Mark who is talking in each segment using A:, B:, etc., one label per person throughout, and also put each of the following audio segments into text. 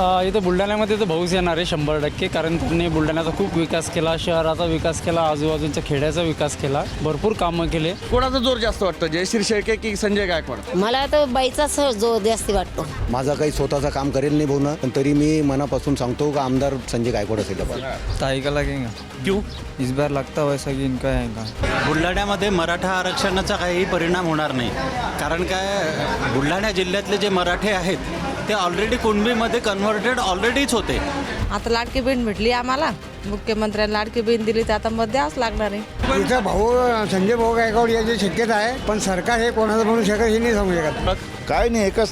A: इथं बुलढाण्यामध्ये तर भाऊच येणार आहे शंभर टक्के कारण त्यांनी बुलढाण्याचा खूप विकास केला शहराचा विकास केला आजूबाजूच्या खेड्याचा विकास केला भरपूर कामं केले.
B: कोणाचा जोर जास्त वाटतं जयश्री शेळके की संजय गायकवाड?
C: मला तर बाईचाच जो जास्ती वाटतो.
D: माझा काही स्वतःचा काम करेल नाही भाऊ ना पण तरी मी मनापासून सांगतो का आमदार संजय गायकवाड असेल आपण
E: ताई का लगेगा
B: क्यों?
E: इस बार लगता वैसा कि इनका आएगा
F: बुलढाण्यामध्ये मराठा आरक्षणाचा काही परिणाम होणार नाही. कारण काय बुलढाणा जिल्ह्यातले जे मराठे आहेत ते ऑलरेडी कुणबीमध्ये कन्व्हर्टेड ऑलरेडीच होते.
G: आता लाडकी बहीण भेटली आम्हाला. मुख्यमंत्र्यांनी लाडकी बहीण दिली तर आता मत द्यावंच लागणार आहे.
H: इथं भाऊ संजय भाऊ गायकवाड याची शक्यता आहे पण सरकार हे कोणाचं म्हणू शकत हे नाही सांगू शकत.
I: काय नाही एकच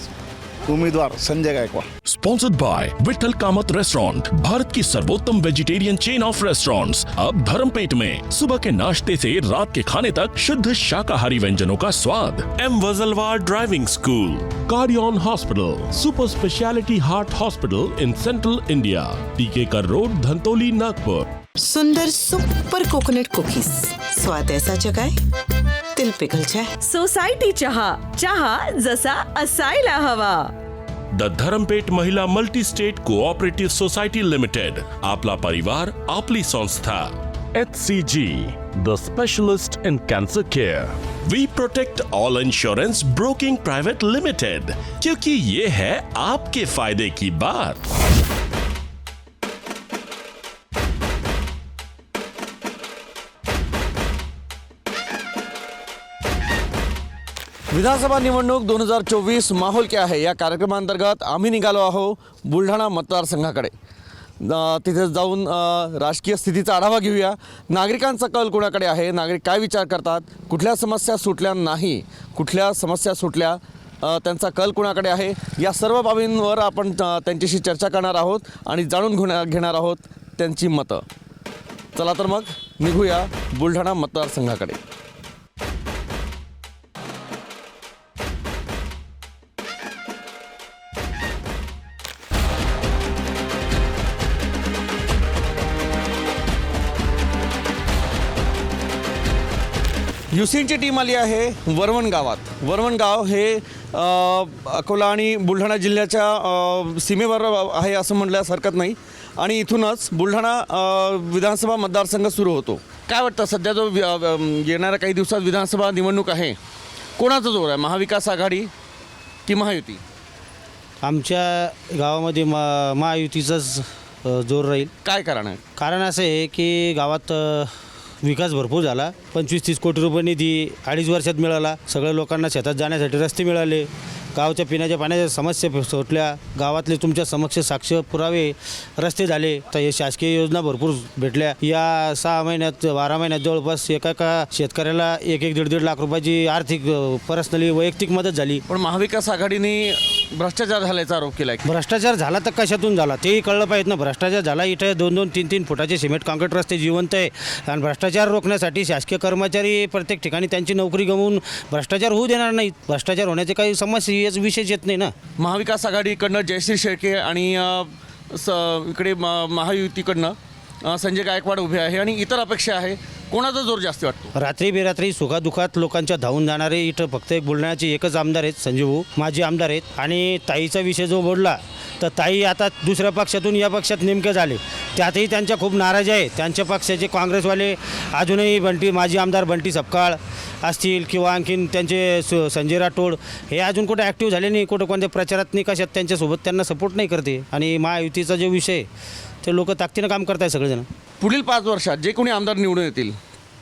I: उमेदवार Sanjay Gaikwad.
J: Sponsored by Vithal Kamat restaurant Bharat की सर्वोत्तम वेजिटेरियन चेन ऑफ़ रेस्टोरेंट्स अब धर्मपेट में सुबह के नाश्ते से रात के खाने तक शुद्ध शाकाहारी व्यंजनों का स्वाद। M Wajalwar driving school Cardion hospital super speciality heart hospital in central India Tikekar road Dhantoli Nagpur
K: Sundar super coconut cookies स्वाद ऐसा जगाए तिल पिघल जाए।
G: सोसायटी चहा चहा जसा असायला हवा।
J: The Dharampeth Mahila multi state cooperative society limited आपला परिवार आपली संस्था। H C G the specialist in cancer care we protect all insurance broking private limited क्योंकि ये है आपके फ़ायदे की बात।
B: विधानसभा निवडणूक दोन हजार चोवीस माहोल क्या आहे. या कार्यक्रमांतर्गत आम्ही निघालो आहो बुलढाणा मतदारसंघाकडे तिथे जाऊन राजकीय स्थितीचा आढावा घेऊया. नागरिकांचा कल कोणाकडे आहे? नागरिक काय विचार करतात? कुठल्या समस्या सुटल्या नाही? कुठल्या समस्या सुटल्या? त्यांचा कल कोणाकडे आहे? या सर्व बाबींवर आपण त्यांच्याशी चर्चा करणार आहोत आणि जाणून घेणार घेणार आहोत त्यांची मतं. चला तर मग निघूया बुलढाणा मतदारसंघाकडे युसीनची टीम आली आहे वरवण गावात. वरवण गाव हे अकोला आणि बुलढाणा जिल्ह्याच्या सीमेवर आहे असं म्हणल्यास हरकत नाही. आणि इथूनच बुलढाणा विधानसभा मतदारसंघ सुरू होतो. काय वाटतं सध्या जो येणाऱ्या काही दिवसात विधानसभा निवडणूक आहे कोणाचा जोर आहे? महाविकास आघाडी की महायुती?
H: आमच्या गावामध्ये मा महायुतीचाच जोर राहील.
B: काय कारण आहे?
H: कारण असं आहे की गावात विकास भरपूर झाला. पंचवीस तीस कोटी रुपये निधी अडीच वर्षात मिळाला. सगळ्या लोकांना शेतात जाण्यासाठी रस्ते मिळाले. गावच्या पिण्याच्या पाण्याच्या समस्या सुटल्या गावातले तुमच्या समक्ष साक्ष पुरावे रस्ते झाले. तर हे शासकीय योजना भरपूर भेटल्या. या सहा महिन्यात बारा महिन्यात जवळपास एका एका शेतकऱ्याला एक एक दीड दीड लाख रुपयाची आर्थिक पर्सनली वैयक्तिक मदत झाली.
B: पण महाविकास आघाडीने भ्रष्टाचार झाल्याचा आरोप केला
H: भ्रष्टाचार झाला तर कशातून झाला? तेही कळलं पाहिजे ना. भ्रष्टाचार झाला इथे दोन दोन तीन तीन फुटाचे सिमेंट काँक्रीट रस्ते जिवंत आहे. आणि भ्रष्टाचार रोखण्यासाठी शासकीय कर्मचारी प्रत्येक ठिकाणी त्यांची नोकरी गमावून भ्रष्टाचार होऊ देणार नाहीत. भ्रष्टाचार होण्याचे काही समस्या याच विशेष येत नाही ना.
B: महाविकास आघाडीकडनं जयश्री शेळके आणि अ, स इकडे म- महायुतीकडनं अ, संजय गायकवाड उभे आहे आणि इतर अपेक्षा आहे. कोणाचा जोर जास्त वाटतो?
H: रात्री बेरात्री सुखादुखात लोकांच्या धावून जाणारे इथं फक्त एक बुलढाण्याचे एकच आमदार आहेत संजीव भाऊ माजी आमदार आहेत. आणि ताईचा विषय जो बोलला तर ताई आता दुसऱ्या पक्षातून या पक्षात नेमके झाले. त्यातही त्यांच्या खूप नाराजी आहे. त्यांच्या पक्षाचे काँग्रेसवाले अजूनही बंटी माजी आमदार बंटी सपकाळ असतील किंवा आणखीन त्यांचे स- संजय राठोड हे अजून कुठे ॲक्टिव्ह झाले नाही कुठं कोणत्या प्रचारात नाही कशात त्यांच्यासोबत त्यांना सपोर्ट नाही करते. आणि महायुतीचा जो विषय आहे, ते लोक ताकदीनं काम करताय सगळेजण.
B: पुढील पाच वर्षात जे कोणी आमदार निवडून येतील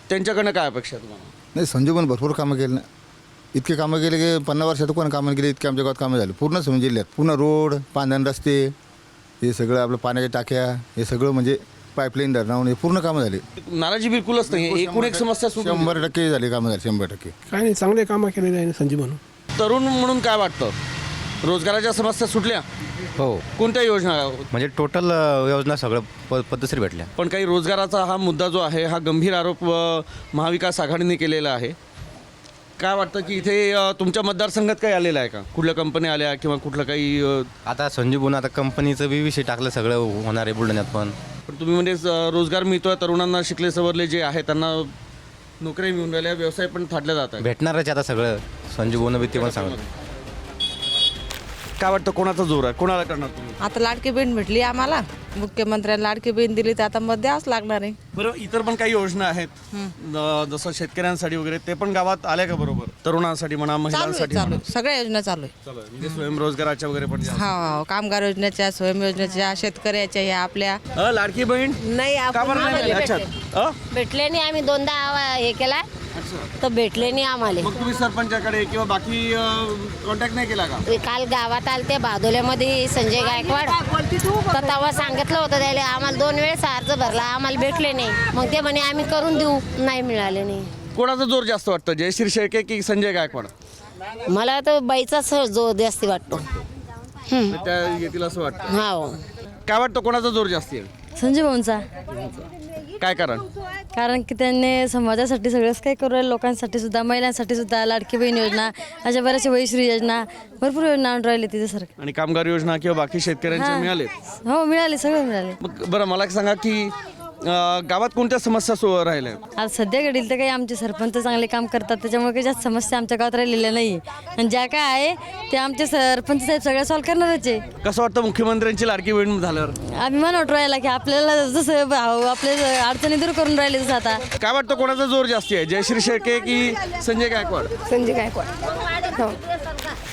B: त्यांच्याकडनं काय अपेक्षा आहे तुम्हाला?
I: नाही संजू पण भरपूर कामं केली ना. इतके कामं केले की पन्नास वर्षात कोण कामं केली इतके आमच्या गावात कामं झाले. पूर्ण समज जिल्ह्यात पूर्ण रोड पांधण रस्ते हे सगळं आपलं पाण्याच्या टाक्या हे सगळं म्हणजे पाईपलाईन धरणावून हे पूर्ण कामं झाली.
B: नाराजी बिलकुलच नाही. एकूण एक समस्या
I: शंभर टक्के झाली कामं झाली शंभर टक्के.
H: काय नाही चांगले कामं केलेले आहे संजीव म्हणून
B: तरुण म्हणून काय वाटतं? रोजगाराच्या समस्या सुटल्या?
E: हो.
B: कोणत्या योजना
E: म्हणजे टोटल योजना सगळं प पद्धतशीर भेटल्या.
B: पण काही रोजगाराचा हा मुद्दा जो आहे हा गंभीर आरोप अ, महाविकास आघाडीने केलेला आहे. काय वाटतं की इथे अ, तुमच्या मतदारसंघात काही आलेलं आहे का? कुठल्या कंपन्या आल्या किंवा कुठलं काही अ,
E: आता संजीव बोन आता कंपनीचं बी विषय टाकलं सगळं होणार आहे बुलढाण्यात पण.
B: पण तुम्ही म्हणजे अ, रोजगार मिळतोय तरुणांना शिकले सवरले जे आहे त्यांना नोकऱ्या मिळून राहिल्या व्यवसाय पण थाटल्या जात आहे.
E: भेटणारच आहे आता सगळं. संजीव बोन बी ते पण सांगत.
B: काय वाटतं कोणाचा जोर आहे? कोणाला करणार तुम्ही?
G: आता लाडकी बहीण भेटली आम्हाला. मुख्यमंत्र्यांनी लाडकी बहीण दिली तर आता मत द्यावंच लागणार आहे.
B: बरं इतर पण काही योजना आहेत. ज- जसं शेतकऱ्यांसाठी वगैरे ते पण गावात आल्या का बरोबर? तरुणांसाठी म्हणा
G: चालू आहे
B: महिलांसाठी
G: चालू
B: म्हणा.
G: आहे. सगळ्या योजना चालू आहे.
B: चालू आहे. म्हणजे स्वयंरोजगाराच्या वगैरे पण
G: हा हा कामगार योजनेच्या स्वयं योजनेच्या शेतकऱ्याच्या ह्या आपल्या.
B: अ, लाडकी बहीण?
C: नाही
B: का बरं नाही मिळाली? अच्छा. अ?
C: भेटले नाही आम्ही दोनदा आवा- हे केला तर भेटले नाही आम्हाला.
B: मग तुम्ही सरपंचाकडे किंवा बाकी कॉन्टॅक्ट नाही केला का?
C: काल गावात आले ते भादोल्यामध्ये संजय गायकवाड. तर तेव्हा सांगितलं होतं त्याला आम्हाला दोन वेळेस अर्ज भरला आम्हाला भेटले नाही. मग ते म्हणे आम्ही करून देऊ नाही मिळाले नाही.
B: कोणाचा जोर जास्त वाटतं जयश्री शेळके की संजय गायकवाड?
C: मला तर बाईचाच जो जास्त वाटतो.
B: त्या येतील असं वाटतं.
C: हो
B: काय वाटतं कोणाचा जोर जास्त आहे
G: संजय भाऊंचा.
B: काय कारण?
G: कारण की त्यांनी समाजासाठी सगळंच काही करू राहिले लोकांसाठी सुद्धा महिलांसाठी सुद्धा लाडकी बहीण योजना अशा बऱ्याचशा वैश्री योजना भरपूर योजना आणून राहिले तिथे सर
B: आणि कामगार योजना किंवा बाकी शेतकऱ्यांचे. मिळाले
G: हो मिळाले सगळं मिळाले.
B: मग बरं मला एक सांगा की गावात कोणत्या समस्या सो राहिल्या?
G: आज सध्या घडील तर काही आमचे सरपंच चांगले काम करतात त्याच्यामुळे काही जास्त समस्या आमच्या गावात राहिलेल्या नाही. आणि ज्या काय आहे ते आमचे सरपंच साहेब सगळ्या सॉल्व्ह करणारच आहे.
B: कसं वाटतं मुख्यमंत्र्यांची लाडकी बहीण झाल्यावर?
G: अभिमान वाटू राहिला की आपल्याला जसं भाऊ आपले अडचणी दूर करून राहिले जसं आता.
B: काय वाटतं कोणाचा जोर जास्त आहे? जयश्री शेळके की संजय गायकवाड?
G: संजय गायकवाड.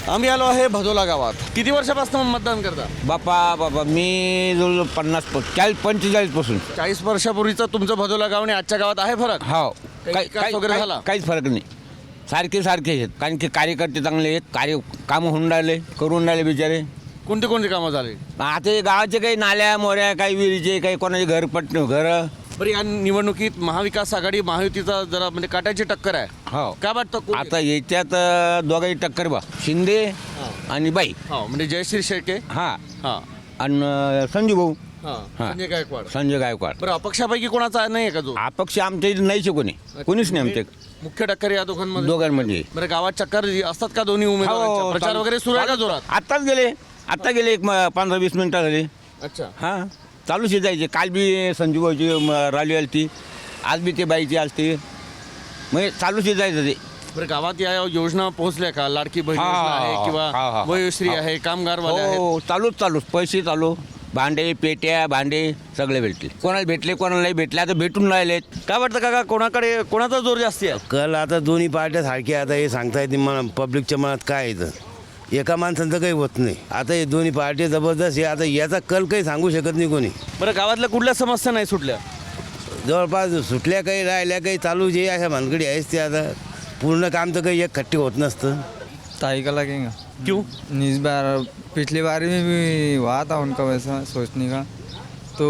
B: आम्ही आलो आहे भदोला गावात. किती वर्षापासून मतदान करता?
H: बापा बाबा मी जवळ पन्नास चाळीस पंचेचाळीसपासून.
B: चाळीस वर्षापूर्वीचं तुमचं भदोला गाव आणि आजच्या गावात आहे फरक?
H: हो.
B: काही विकास वगैरे झाला?
H: काहीच फरक नाही. सारखे सारखे आहेत. कारण की कार्यकर्ते चांगले आहेत. कार्य कामं होऊन राहिले करून राहिले बिचारे.
B: कोणती कोणती कामं झाली?
H: आता हे गावाचे काही नाल्या मोऱ्या काही विहिरीचे काही कोणाचे घर पट घर
B: बरं या निवडणुकीत महाविकास आघाडी महायुतीचा जरा म्हणजे काटाची टक्कर आहे.
H: हो.
B: काय वाटतं कोण-
H: आता याच्यात अं, दोघांची टक्कर बा शिंदे आणि बाई.
B: हो म्हणजे जयश्री शेळके?
H: हा.
B: हा.
H: आणि अं, संजू भाऊ.
B: हा
H: हा.
B: संजय गायकवाड.
H: संजय गायकवाड.
B: बरं अपक्षापैकी कोणाचा नाही आहे का जो?
H: अपक्ष आमच्या इथे नाहीच कोणी. कोणीच नाही आमच्या
B: मुख्य टक्कर या दोघांमध्ये?
H: दोघांमध्ये.
B: बरं गावात चक्कर असतात का दोन्ही उमेदवारांच्या?
H: हो,
B: प्रचार
H: चालू-
B: वगैरे सुरू आहे का जोरात?
H: आत्ताच गेले. आत्ता गेले एक म- पंधरा वीस मिनिटं झाले.
B: अच्छा.
H: हां. चालूच आहे जायचे. काल बी संजू भाऊची म, रॅली आली ती आज बी ते बाईची आलती. म्हणजे चालूच आहे जायचं ते.
B: बरं गावात या योजना पोहोचल्या का? लाडकी बहीण
H: हा,
B: योजना
H: हा,
B: आहे
H: हा,
B: किंवा
H: हा.
B: वयोश्री आहे कामगारवाले आहेत?
H: हो चालूच चालूच. पैसे चालू. भांडे पेट्या भांडे सगळे भेटले कोणाला भेटले कोणाला नाही भेटले आता भेटून राहिलेत.
B: काय वाटतं काका कोणाकडे कोणाचा जोर जास्ती आहे?
L: कल आता दोन्ही पार्ट्या सारख्या आता हे सांगता येत नाही मला पब्लिकच्या मनात काय येतं एका माणसांचं काही होत नाही. आता हे दोन्ही पार्टी जबरदस्त आहे. आता याचा कल काही सांगू शकत नाही कोणी.
B: बरं गावातल्या कुठल्या समस्या नाही सुटल्या?
L: जवळपास सुटल्या काही राहिल्या काही चालू जे अशा भानगडी आहेच ते आता. पूर्ण काम तर काही एक खट्टी होत नसतं.
A: ताई का लगेगा
B: क्यों?
A: इस बार पिछली बार में भी हुआ था उनका वैसा सोचने का. तो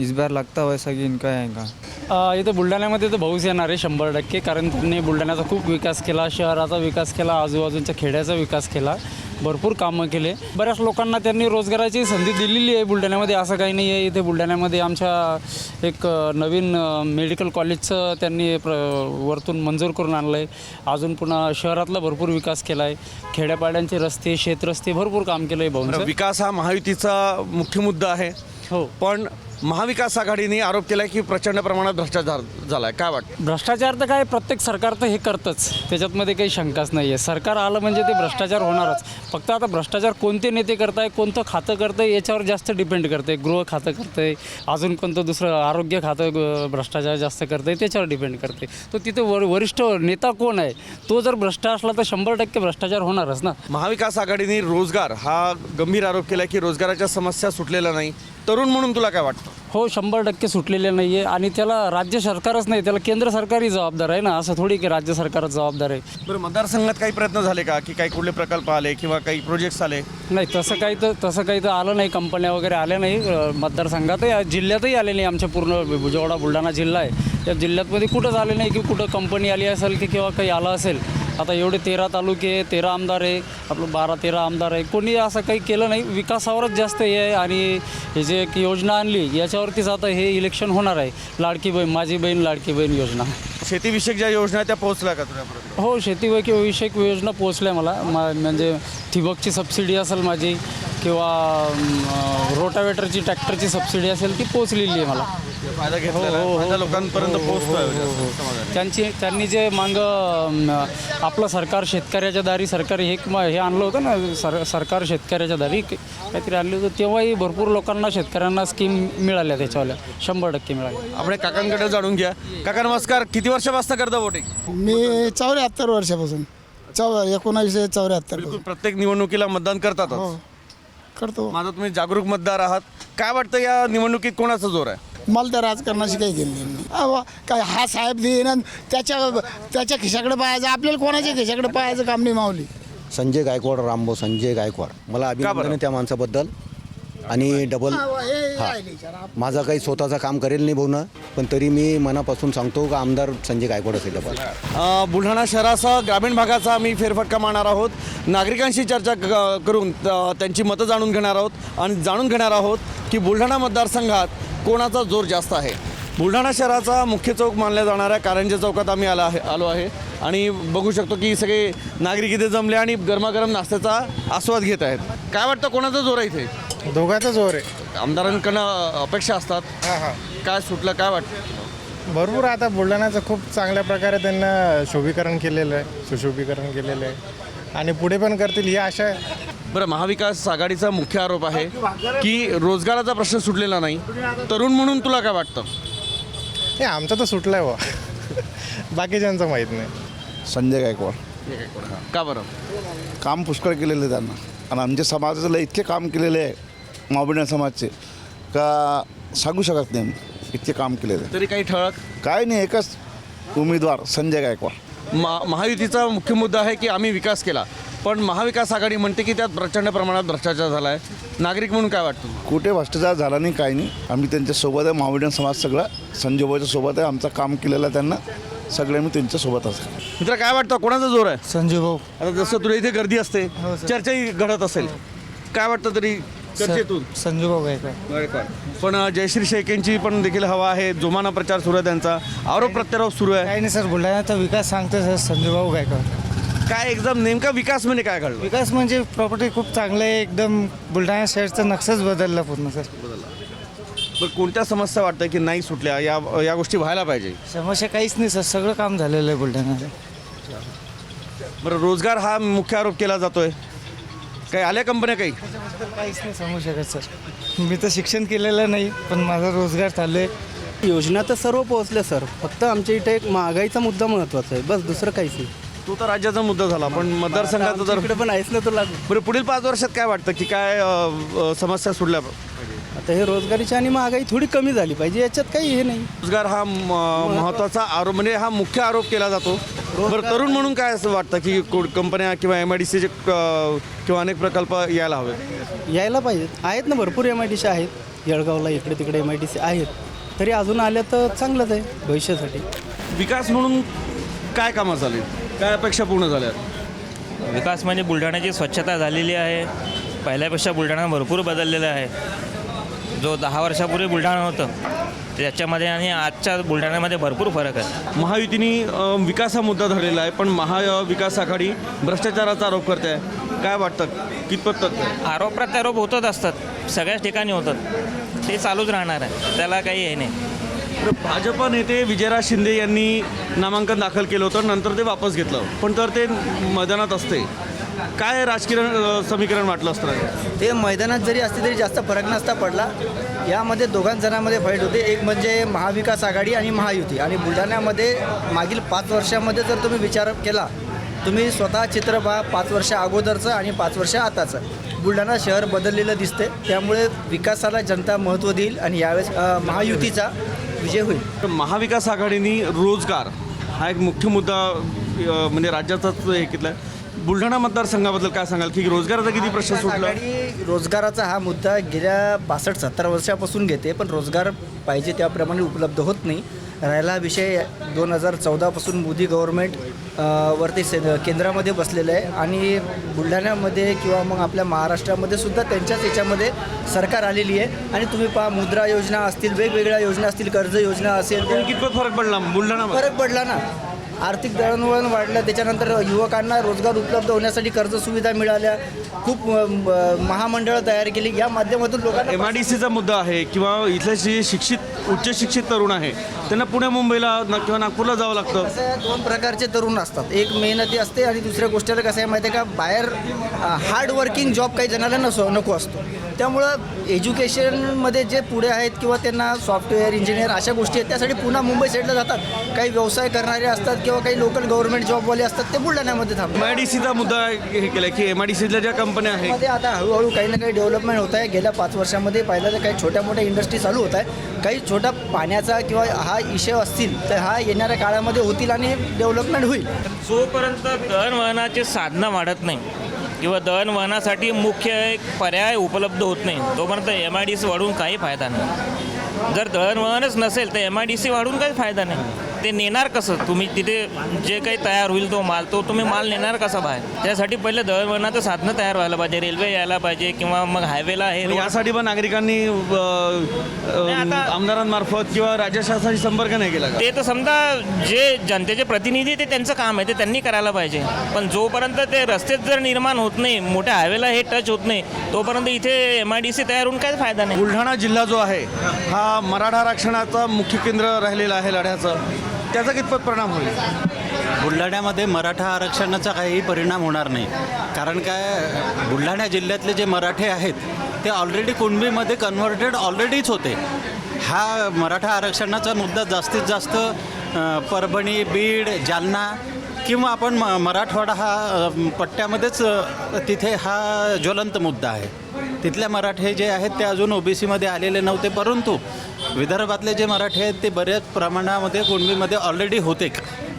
A: इस बार लगता वैसा कि इनका आएगा इथं बुलढाण्यामध्ये तर भाऊच येणार आहे शंभर टक्के कारण त्यांनी बुलढाण्याचा खूप विकास केला शहराचा विकास केला आजूबाजूच्या खेड्याचा विकास केला भरपूर कामं केले. बऱ्याच लोकांना त्यांनी रोजगाराची संधी दिलेली आहे बुलढाण्यामध्ये असं काही नाही आहे. इथे बुलढाण्यामध्ये आमच्या एक अ, नवीन अ, मेडिकल कॉलेजचं त्यांनी प्र वरतून मंजूर करून आणलं आहे अजून पुन्हा शहरातला भरपूर विकास केला आहे खेड्यापाड्यांचे रस्ते शेतरस्ते भरपूर काम केलं आहे भाऊंचं
B: विकास हा महायुतीचा मुख्य मुद्दा आहे.
A: हो.
B: पण महाविकास आघाडीने आरोप केला की प्रचंड प्रमाणात भ्रष्टाचार झालाय. काय वाटतं?
A: भ्रष्टाचार तर काय प्रत्येक सरकार तर हे करतंच. त्याच्यातमध्ये काही शंकाच नाही आहे सरकार आलं म्हणजे ते भ्रष्टाचार होणारच. फक्त आता भ्रष्टाचार कोणते नेते करताय कोणतं खातं करतंय याच्यावर जास्त डिपेंड करते गृह खातं करतंय अजून कोणतं दुसरं आरोग्य खातं भ्रष्टाचार जास्त करतंय त्याच्यावर डिपेंड करते तो तिथे वर वरिष्ठ नेता कोण आहे तो जर भ्रष्ट असला तर शंभर टक्के भ्रष्टाचार होणारच ना.
B: महाविकास आघाडीने रोजगार हा गंभीर आरोप केला की रोजगाराच्या समस्या सुटलेल्या नाही. तरुण म्हणून तुला काय वाटतं?
A: हो शंभर टक्के सुटलेले नाही आहे आणि त्याला राज्य सरकारच नाही त्याला केंद्र सरकारही जबाबदार आहे ना असं थोडी की राज्य सरकारच जबाबदार आहे.
B: बरं मतदारसंघात काही प्रयत्न झाले का की काही कुठले प्रकल्प आले किंवा काही प्रोजेक्ट्स आले?
A: नाही तसं काही तर तसं काही तर आलं नाही कंपन्या वगैरे आल्या नाही अ, मतदारसंघातही जिल्ह्यातही आले नाही आमच्या पूर्ण जेवढा बुलढाणा जिल्हा आहे. त्या जिल्ह्यातमध्ये कुठंच आले नाही की कुठं कंपनी आली असेल की किंवा काही आलं असेल आता एवढे तेरा तालुके तेरा आमदार आहे आपलं बारा तेरा आमदार आहे. कोणी असं काही केलं नाही विकासावरच जास्त हे आहे आणि हे जे एक योजना आणली याच्यावरतीच आता हे इलेक्शन होणार आहे. लाडकी बहीण माझी बहीण लाडकी बहीण योजना.
B: शेतीविषयक ज्या योजना आहेत त्या पोहोचल्या का तुझ्यापर्यंत
A: हो शेतीविषयक योजना पोहोचल्या मला. मा म्हणजे ठिबकची सबसिडी असेल माझी किंवा रोटावेटरची ट्रॅक्टरची सबसिडी असेल ती पोचलेली आहे मला.
B: फायदा
A: हो,
B: आहे.
A: हो, हो.
B: फायदा लोकांपर्यंत
A: हो, हो,
B: पोहोचतोय. समाधानी.
A: त्यांची त्यांनी जे मांग आपलं सरकार शेतकऱ्याच्या दारी सरकार हे हे आणलं होतं ना सर सरकार शेतकऱ्याच्या दारी क- काहीतरी आणलं होतं. तेव्हाही भरपूर लोकांना शेतकऱ्यांना स्कीम मिळाल्या त्याच्यावाल्या. शंभर टक्के मिळाल्या.
B: आपण एक काकांकडे जाणून घ्या. काका नमस्कार. किती वर्षापासून करता वोटिंग
M: मी चौऱ्याहत्तर वर्षापासून. चौ एकोणावीसशे चौऱ्याहत्तर
B: बिलकुल प्रत्येक निवडणुकीला मतदान करतातच.
M: हो. करतो.
B: माझा तुम्ही जागरूक मतदार आहात. काय वाटतं या निवडणुकीत कोणाचा जोर आहे?
M: मला त्या राजकारणाशी काही घेणं अहो, काय हा साहेब देईन त्याच्या त्याच्या खिशाकडे पाहायचं आपल्याला कोणाच्या खिशाकडे पाहायचं काम नाही मावली
D: संजय गायकवाड रामभाऊ संजय गायकवाड. मला अभिनंदन आहे त्या माणसाबद्दल. आणि डबल हा माझा काही स्वतःचा काम करेल नाही भाऊनं पण तरी मी मनापासून सांगतो का आमदार संजय गायकवाड असेल डबल
B: अ, बुलढाणा शहरासह ग्रामीण भागाचा आम्ही फेरफटका मारणार आहोत. नागरिकांशी चर्चा क- करून त्यांची मतं जाणून घेणार आहोत. आणि जाणून घेणार आहोत की बुलढाणा मतदारसंघात कोणाचा जोर जास्त आहे? बुलढाणा शहराचा मुख्य चौक मानल्या जाणाऱ्या कारंजे चौकात आम्ही आला आहे आलो आहे. आणि बघू शकतो की सगळे नागरिक इथे जमले आणि गरमागरम नाश्त्याचा आस्वाद घेत आहेत. काय वाटतं कोणाचा जोर आहे इथे?
M: दोघांचा जोर आहे.
B: आमदारांकडनं अपेक्षा असतात.
M: हां हां.
B: काय सुटलं काय वाटतं?
M: भरपूर आता बुलढाण्याचं खूप चांगल्या प्रकारे त्यांना शोभीकरण केलेलं आहे सुशोभीकरण केलेलं आहे. आणि पुढे पण करतील ही आशा आहे.
B: बरं महाविकास आघाडीचा मुख्य आरोप आहे की रोजगाराचा प्रश्न सुटलेला नाही. तरुण म्हणून तुला काय वाटतं?
M: हे आमचा तर सुटला आहे वा बाकीच्यांचं माहीत नाही.
I: संजय गायकवाड.
B: का बरं?
I: काम पुष्कळ केलेलं आहे त्यांना. आणि आमच्या समाजाला इतके काम केलेले आहे मावबिण्या समाजचे का सांगू शकत नाही. इतके काम केलेलं आहे
B: तरी काही ठळक?
I: काय नाही एकच उमेदवार संजय गायकवाड.
B: मा महायुतीचा मुख्य मुद्दा आहे की आम्ही विकास केला. पण महाविकास आघाडी म्हणते की त्यात प्रचंड प्रमाणात भ्रष्टाचार झाला आहे नागरिक म्हणून काय वाटतं?
I: कुठे भ्रष्टाचार झाला नाही काही नाही. आम्ही त्यांच्यासोबत आहे मावबिण्या समाज सगळा संजयभाईच्या सोबत आहे आमचं काम केलेलं आहे त्यांना. सगळे आम्ही त्यांच्यासोबत असतो
B: मित्र काय वाटतं? कोणाचा जोर आहे?
M: संजू भाऊ.
B: आता जसं तुला इथे गर्दी असते चर्चाही घडत असेल. काय वाटतं तरी चर्चेतून?
M: संजू भाऊ गायकवाड
B: पण जयश्री शेखेंची पण देखील हवा आहे. जोमाना प्रचार सुरू आहे त्यांचा. आरोप प्रत्यारोप सुरू आहे.
M: काही नाही सर. बुलढाण्याचा विकास सांगतो सर. संजू भाऊ गायकवाड
B: काय एकदम नेमका विकास म्हणजे काय घडलं?
M: विकास म्हणजे प्रॉपर्टी खूप चांगलं आहे एकदम बुलढाणा शहरचा नक्षच बदलला पूर्ण सर.
B: पण कोणत्या समस्या वाटतं की नाही सुटल्या? या या गोष्टी व्हायला पाहिजे.
M: समस्या काहीच नाही सर सगळं काम झालेलं आहे बुलढाण्याला
B: बरं रोजगार हा मुख्य आरोप केला जातोय. काही आल्या कंपन्या काही?
M: काहीच नाही सांगू शकत सर. मी तर शिक्षण केलेलं नाही पण माझा रोजगार चालू आहे.
H: योजना तर सर्व पोहोचल्या सर. फक्त आमच्या इथे एक महागाईचा मुद्दा महत्त्वाचा आहे. बस दुसरं काहीच नाही.
B: तो तर राज्याचा मुद्दा झाला पण मतदारसंघाचा जर
H: इकडे पण आहेच ना तो लागू
B: बरं पुढील पाच वर्षात काय वाटतं की काय अ, अ, समस्या सुटल्या?
H: आता हे रोजगारीची आणि महागाई थोडी कमी झाली पाहिजे याच्यात काही हे नाही.
B: रोजगार हा म- महत्त्वाचा आरोप म्हणजे हा मुख्य आरोप केला जातो. बरं तरुण म्हणून काय असं वाटतं की को- कंपन्या किंवा एम आय डी सीचे किंवा अनेक प्रकल्प यायला हवेत?
H: यायला पाहिजेत. आहेत ना भरपूर एम आय डी सी आहेत. येळगावला इकडे तिकडे एम आय डी सी आहेत. तरी अजून आल्या तर चांगलंच आहे भविष्यासाठी.
B: विकास म्हणून काय कामं झाली? काय अपेक्षा पूर्ण झाल्या
N: विकास म्हणजे बुलढाण्याची स्वच्छता झालेली आहे. पहिल्यापेक्षा बुलढाणा भरपूर बदललेला आहे. जो दहा वर्षापूर्वी बुलढाणा होतं त्याच्यामध्ये आणि आजच्या बुलढाण्यामध्ये भरपूर फरक आहे.
B: महायुतीने विकास हा मुद्दा धरलेला आहे पण महाविकास आघाडी भ्रष्टाचाराचा आरोप करते. आहे काय वाटतं? कितपत?
N: आरोप प्रत्यारोप होतच असतात. सगळ्याच ठिकाणी होतात. ते चालूच राहणार आहे. त्याला काही हे नाही.
B: तर भाजप नेते विजयराज शिंदे यांनी नामांकन दाखल केलं होतं नंतर ते वापस घेतलं. पण तर ते मैदानात असते. काय राजकीय समीकरण वाटलं असतं
M: ते मैदानात जरी असते तरी जास्त फरक नसता पडला. यामध्ये दोघांजणांमध्ये फाईट होते. एक म्हणजे महाविकास आघाडी आणि महायुती. आणि बुलढाण्यामध्ये मागील पाच वर्षामध्ये जर तुम्ही विचार केला तुम्ही स्वतः चित्र पहा पाच वर्ष अगोदरचं आणि पाच वर्ष आताचं. बुलढाणा शहर बदललेलं दिसते त्यामुळे विकासाला जनता महत्त्व देईल आणि यावेळेस महायुतीचा विजय होईल.
B: तर महाविकास आघाडीने रोजगार हा एक मुख्य मुद्दा अ, म्हणजे राज्याचाच हे घेतला आहे बुलढाणा मतदारसंघाबद्दल काय सांगाल की रोजगाराचा किती प्रश्न सुटला?
M: आघाडी रोजगाराचा हा मुद्दा गेल्या पासष्ट सत्तर वर्षापासून घेते पण रोजगार पाहिजे त्याप्रमाणे उपलब्ध होत नाही. राहिला विषय दोन हजार चौदापासून मोदी गव्हर्मेंट वरती से केंद्रामध्ये बसलेलं आहे. आणि बुलढाण्यामध्ये किंवा मग आपल्या महाराष्ट्रामध्ये सुद्धा त्यांच्याच याच्यामध्ये सरकार आलेली आहे. आणि तुम्ही पहा मुद्रा योजना असतील वेगवेगळ्या योजना असतील कर्ज योजना असेल.
B: कितपत फरक पडला? बुलढाणा
M: फरक पडला ना. आर्थिक दळणवळण वाढलं त्याच्यानंतर युवकांना रोजगार उपलब्ध होण्यासाठी कर्ज सुविधा मिळाल्या. खूप महामंडळं तयार केली. या माध्यमातून लोकांना
B: एम आय डी सीचा मुद्दा आहे किंवा इथले जे शिक्षित उच्च शिक्षित तरुण आहे त्यांना पुणे मुंबईला न- किंवा नागपूरला जावं लागतं.
M: दोन प्रकारचे तरुण असतात. एक मेहनती असते आणि दुसऱ्या गोष्टीला कसं आहे माहिती आहे का? बाहेर हार्ड वर्किंग जॉब काही जणांना नसो नको असतो. त्यामुळं एज्युकेशनमध्ये जे पुढे आहेत किंवा त्यांना सॉफ्टवेअर इंजिनियर अशा गोष्टी आहेत त्यासाठी पुन्हा मुंबई साईडला जातात. काही व्यवसाय करणारे असतात किंवा काही लोकल गव्हर्नमेंट जॉबवाले असतात ते बुलढाण्यामध्ये
B: एम
M: थांबतात
B: आय डी सीचा मुद्दा हे केला की एम आय डी सीतल्या ज्या कंपन्या आहेत
M: मध्ये आता हळूहळू काही ना काही डेव्हलपमेंट होत आहे. गेल्या पाच वर्षामध्ये पाहिलं तर काही छोट्या मोठ्या इंडस्ट्री चालू होत आहे काही छोटा पाण्याचा किंवा हा इशय असतील तर हा येणाऱ्या काळामध्ये होतील आणि डेव्हलपमेंट होईल.
N: जोपर्यंत दळणवळणाची साधनं वाढत नाही किंवा दळणवळणासाठी मुख्य एक पर्याय उपलब्ध होत नाही तोपर्यंत एम आय डी सी वाढवून काही फायदा नाही. जर दळणवळणच नसेल तर एम आय डी सी वाढवून काही फायदा नाही. ते नेणार कसं? तुम्ही तिथे जे काही तयार होईल तो माल तो तुम्ही माल नेणार कसा बाहेर? त्यासाठी पहिले दळणवळणाचं साधनं तयार व्हायला पाहिजे रेल्वे यायला पाहिजे किंवा मग हायवेला हे
B: आणि यासाठी पण नागरिकांनी आमदारांमार्फत किंवा राज्य शासनाशी संपर्क नाही केला?
N: ते तर समजा जे जनतेचे प्रतिनिधी ते त्यांचं काम आहे ते त्यांनी करायला पाहिजे. पण जोपर्यंत ते रस्तेच जर निर्माण होत नाही मोठ्या हायवेला हे टच होत नाही तोपर्यंत इथे एम आय डी सी तयार होऊन काय फायदा नाही.
B: बुलढाणा जिल्हा जो आहे हा मराठा आरक्षणाचा मुख्य केंद्र राहिलेलं आहे लढ्याचं. त्याचा कितपत परिणाम होईल?
F: बुलढाण्यामध्ये मराठा आरक्षणाचा काही परिणाम होणार नाही. कारण काय बुलढाणा जिल्ह्यातले जे मराठे आहेत ते ऑलरेडी कुणबीमध्ये कन्व्हर्टेड ऑलरेडीच होते. हा मराठा आरक्षणाचा मुद्दा जास्तीत जास्त अ, परभणी बीड जालना किंवा आपण म मराठवाडा हा अ, पट्ट्यामध्येच अ, तिथे हा ज्वलंत मुद्दा आहे. तिथल्या मराठे जे आहेत ते अजून ओबीसीमध्ये आलेले नव्हते परंतु विदर्भातले जे मराठे आहेत ते बऱ्याच प्रमाणामध्ये कुणबीमध्ये ऑलरेडी होते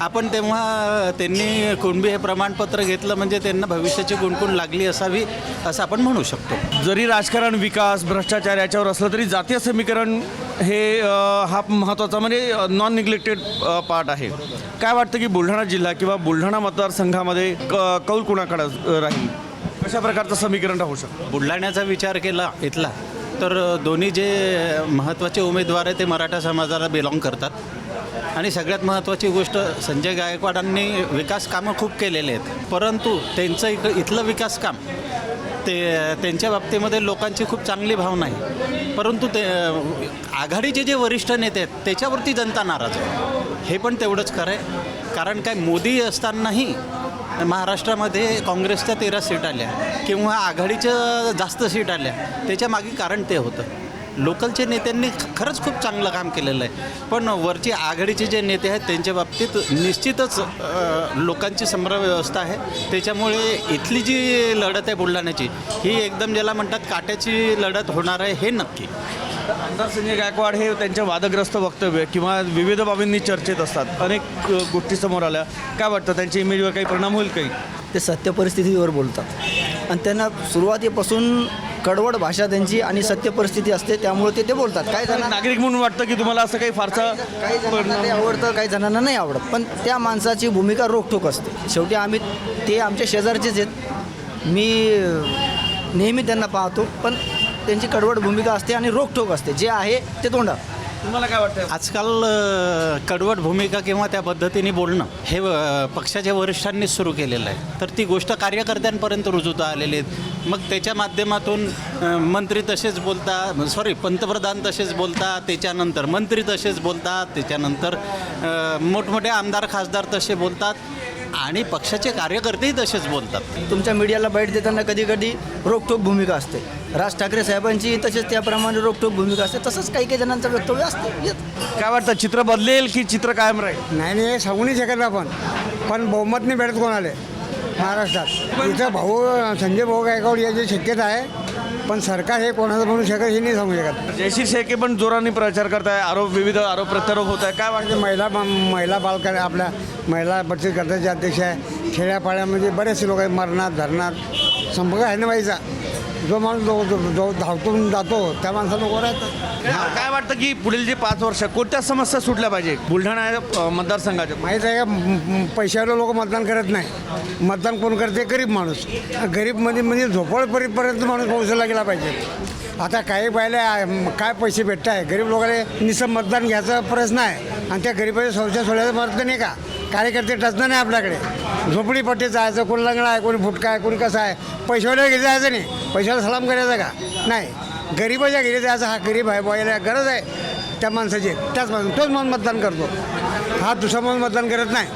F: आपण तेव्हा त्यांनी कुणबी हे प्रमाणपत्र घेतलं म्हणजे त्यांना भविष्याची कुणकुण लागली असावी असं आपण म्हणू शकतो.
B: जरी राजकारण विकास भ्रष्टाचार याच्यावर असलं तरी जातीय समीकरण हे हा महत्त्वाचा म्हणजे नॉन निग्लेक्टेड पार्ट आहे. काय वाटतं की बुलढाणा जिल्हा किंवा बुलढाणा मतदारसंघामध्ये क कौल कुणाकडे राहील? कशा प्रकारचं समीकरण राहू शकतं?
F: बुलढाण्याचा विचार केला इथला. तर दोन्ही जे महत्त्वाचे उमेदवार आहे ते मराठा समाजाला बिलॉंग करतात. आणि सगळ्यात महत्त्वाची गोष्ट संजय गायकवाडांनी विकास कामं खूप केलेले आहेत. परंतु त्यांचं इक इथलं विकास काम ते त्यांच्या बाबतीमध्ये लोकांची खूप चांगली भावना आहे. परंतु ते आघाडीचे जे वरिष्ठ नेते आहेत त्याच्यावरती जनता नाराज आहे. हे पण तेवढंच खरं आहे. कारण काय मोदी असतानाही महाराष्ट्रामध्ये काँग्रेसच्या तेरा सीट आल्या किंवा आघाडीच्या जास्त सीट आल्या त्याच्यामागे कारण ते होतं. लोकलच्या नेत्यांनी खरंच खूप चांगलं काम केलेलं आहे. पण वरची आघाडीचे जे नेते आहेत त्यांच्या बाबतीत निश्चितच लोकांची लोकांची व्यवस्था आहे. त्याच्यामुळे इथली जी लढत आहे बुलढाण्याची ही एकदम ज्याला म्हणतात काट्याची लढत होणार आहे हे नक्की.
B: आमदार संजय गायकवाड हे त्यांच्या वादग्रस्त वक्तव्य किंवा विविध बाबींनी चर्चेत असतात. अनेक गोष्टी समोर आल्या. काय वाटतं? त्यांच्या इमेजवर काही परिणाम होईल काही?
M: ते सत्य परिस्थितीवर बोलतात. आणि त्यांना सुरुवातीपासून कडवड भाषा त्यांची आणि सत्य परिस्थिती असते त्यामुळे ते ते बोलतात. काही जणांना
B: नागरिक म्हणून वाटतं की तुम्हाला असं काही फारसा
M: काही जणांना ते आवडतं काही जणांना नाही आवडत. पण त्या माणसाची भूमिका रोखठोक असते. शेवटी आम्ही ते आमच्या शेजारचेच आहेत. मी नेहमी त्यांना पाहतो. पण त्यांची कडवड भूमिका असते आणि रोखठोक असते. जे आहे ते तोंडात
B: तुम्हाला काय वाटतं?
F: आजकाल अ, कडवट भूमिका किंवा त्या पद्धतीने बोलणं हे अ, पक्षाच्या वरिष्ठांनीच सुरू केलेलं आहे. तर ती गोष्ट कार्यकर्त्यांपर्यंत रुजवता आलेली आहेत. मग त्याच्या माध्यमातून अ, मंत्री तसेच बोलता सॉरी पंतप्रधान तसेच बोलतात त्याच्यानंतर मंत्री तसेच बोलतात त्याच्यानंतर अ, मोठमोठे आमदार खासदार तसे बोलतात. आणि पक्षाचे कार्यकर्तेही तसेच बोलतात.
M: तुमच्या मीडियाला बाईट देताना कधी कधी रोखठोक भूमिका असते. राज ठाकरे साहेबांची तसेच त्याप्रमाणे रोखठोक भूमिका असते. तसंच काही काही जणांचं वक्तव्य असते.
B: काय वाटतं चित्र बदलेल की चित्र कायम राहील?
O: नाही नाही सांगू नाही शकत आपण. पण बहुमत नाही भेटत कोणाला महाराष्ट्रात. इथं भाऊ संजय भाऊ गायकवाड याची शक्यता आहे. पण सरकार हे कोणाचं म्हणू शकत हे नाही सांगू शकत.
B: जयश्री शेळके पण जोराने प्रचार करताय आरोप विविध आरोप प्रत्यारोप होत आहे काय वाटतं?
O: महिला महिला बालकार आपल्या महिला बचत गटाचे अध्यक्ष आहे. खेड्यापाड्यामध्ये बरेचसे लोक आहेत मरणात धरणात संपर्क आहे ना बाईचा? जो माणूस जो जो- जो धावतून जातो त्या माणसाला उभं
B: काय- वाटतं की पुढील जे पाच वर्ष कोणत्या समस्या सुटल्या पाहिजे? बुलढाणा अ, मतदारसंघाच्या.
O: माहीत आहे का म- म- पैशावाले लोक मतदान करत नाही. मतदान कोण करते? गरीब माणूस. गरीबमध्ये म्हणजे झोपडपरीपर्यंत माणूस पोहोचायला गेला पाहिजे. आता काही पाहिलं काय पैसे भेटत आहे गरीब लोकांना निसं मतदान घ्यायचा प्रश्न आहे. आणि त्या गरीबाच्या शौचा सोडायचा प्रयत्न नाही का? कार्यकर्ते टचणं नाही आपल्याकडे. झोपडीपट्टी जायचं कोण लग्न आहे कोणी फुटका आहे कोणी कसं आहे पैशावाल्या घरी जायचं नाही. पैशाला सलाम करायचा का? नाही. गरीबाच्या घरी जायचं हा गरीब आहे बॉयला गरज आहे त्या माणसाची. त्याच माणूस तोच माणूस मतदान करतो. हा दुसरा माणूस मतदान करत नाही.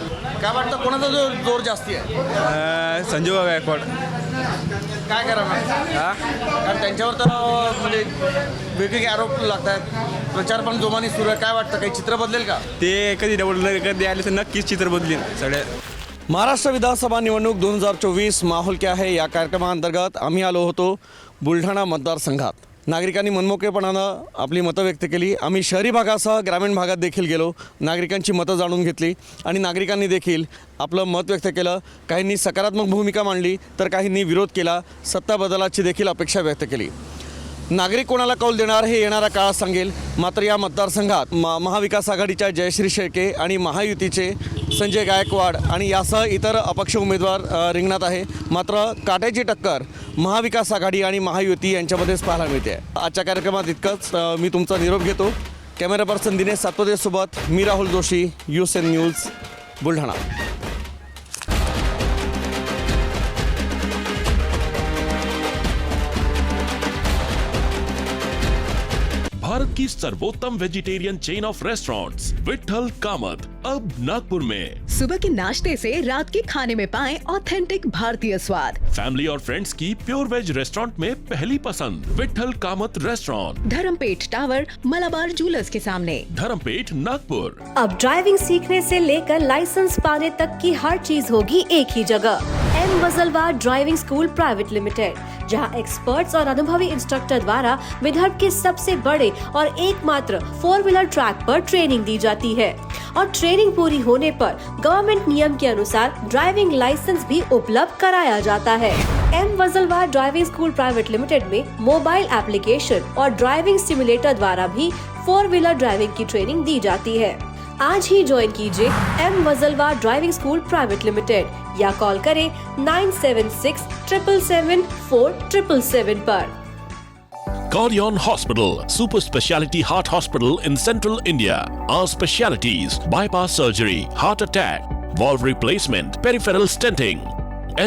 B: काय वाटतं कोणाचा जोर जोर जास्ती आहे?
A: संजीव गायकवाड
B: काय करा हा? कारण त्यांच्यावर तर म्हणजे वेगवेगळे आरोप लागतात. प्रचार पण जोमाने सुरू आहे. काय वाटतं? काही चित्र बदलेल का?
A: ते कधी डबल कधी आले तर नक्कीच चित्र बदलीन सगळ्या
B: महाराष्ट्र विधानसभा निवडणूक दोन हजार चोवीस माहोल क्या है या कार्यक्रमाअंतर्गत आम्ही आलो होतो बुलढाणा मतदारसंघात. नागरिकांनी मनमोकळेपणानं आपली मतं व्यक्त केली. आम्ही शहरी भागासह ग्रामीण भागात देखील गेलो. नागरिकांची मतं जाणून घेतली आणि नागरिकांनी देखील आपलं मत व्यक्त केलं. काहींनी सकारात्मक भूमिका मांडली तर काहींनी विरोध केला. सत्ता बदलाची देखील अपेक्षा व्यक्त केली. नागरिक कोणाला कौल देणार हे येणारा काळ सांगेल. मात्र या मतदारसंघात म महाविकास आघाडीच्या जयश्री शेळके आणि महायुतीचे संजय गायकवाड आणि यासह इतर अपक्ष उमेदवार रिंगणात आहे. मात्र काट्याची टक्कर महाविकास आघाडी आणि महायुती यांच्यामध्येच पाहायला मिळते. आजच्या कार्यक्रमात इतकंच. मी तुमचा निरोप घेतो. कॅमेरा पर्सन दिनेश सातोदेसोबत मी Rahul Joshi US N news Buldhana.
J: Bharat की सर्वोत्तम vegetarian chain of restaurants Vithal Kamat अब नागपुर में।
K: सुबह के नाश्ते से रात के खाने में पाएँ ऑथेंटिक भारतीय स्वाद।
J: फैमिली और फ्रेंड्स की प्योर वेज रेस्टोरेंट में पहली पसंद Vithal Kamat restaurant
K: Dharampeth tower Malabar jewellers के सामने।
J: धर्मपेट नागपुर।
G: अब ड्राइविंग सीखने से लेकर लाइसेंस पाने तक की हर चीज़ होगी एक ही जगह। M Wajalwar driving school private limited जहाँ एक्सपर्ट्स और अनुभवी इंस्ट्रक्टर द्वारा विदर्भ के सबसे बड़े और एकमात्र फोर व्हीलर ट्रैक पर ट्रेनिंग दी जाती है। और ट्रेनिंग पूरी होने पर गवर्नमेंट नियम के अनुसार ड्राइविंग लाइसेंस भी उपलब्ध कराया जाता है। M Wajalwar driving school private limited में मोबाइल एप्लीकेशन और ड्राइविंग सिमुलेटर द्वारा भी फोर व्हीलर ड्राइविंग की ट्रेनिंग दी जाती है। आज ही ज्वाइन कीजिए M Wajalwar driving school private limited या कॉल करें nine seven six triple seven four triple seven per
J: Cardion Hospital, super speciality heart hospital in central India. Our specialities bypass surgery, heart attack, valve replacement, peripheral stenting,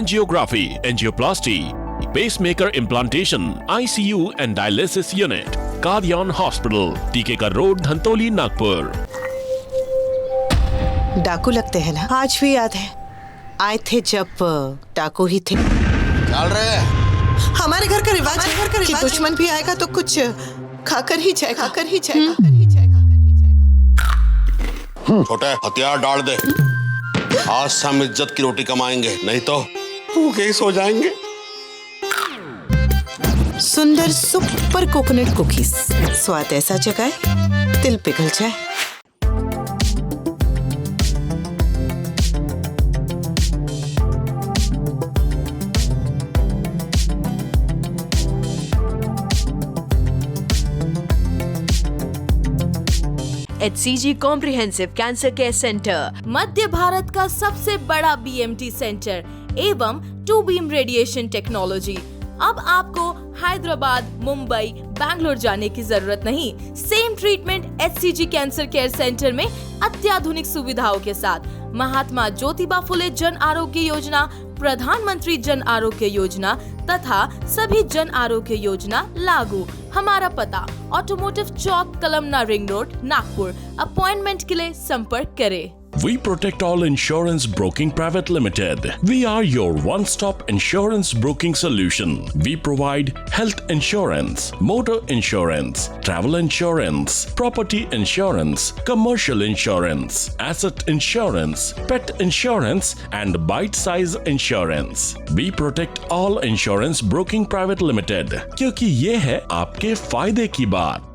J: angiography, angioplasty, pacemaker implantation, ICU and dialysis unit. Cardion Hospital, TK Road, Dhantoli, Nagpur.
K: डाकू लगते हैं ना? आज भी याद है। आए थे जब डाकू ही थे।
L: चल रहे
K: हमारे घर का रिवाज है कि दुश्मन भी आएगा तो कुछ खाकर ही जाएगा। खाकर ही जाएगा।
L: छोटे हथियार डाल दे। आज से हम इज़्ज़त की रोटी कमाएँगे नहीं तो भूखे ही सो जाएँगे।
K: सुंदर सुपर कोकोनट कुकीज। स्वाद ऐसा जगाए दिल पिघल जाए।
G: H C G comprehensive cancer care centre Madhya Bharat का सबसे बड़ा बी एम टी सेंटर एवं टू बीम रेडिएशन टेक्नोलॉजी अब आपको हैदराबाद, मुंबई, बैंगलोर जाने की ज़रूरत नहीं। Same treatment H C G cancer care centre में अत्याधुनिक सुविधाओं के साथ। महात्मा ज्योतिबा फुले जन आरोग्य योजना प्रधानमंत्री जन आरोग्य योजना तथा सभी जन आरोग्य योजना लागू। हमारा पता ऑटोमोटिव चौक Kalamna ring road Nagpur appointment के लिए संपर्क करें।
J: We protect all insurance broking private limited. We are your one-stop insurance broking solution. We provide health insurance, motor insurance, travel insurance, property insurance, commercial insurance, asset insurance, pet insurance and bite-size insurance. We protect all insurance broking private limited. क्योंकि ये है आपके फायदे की बात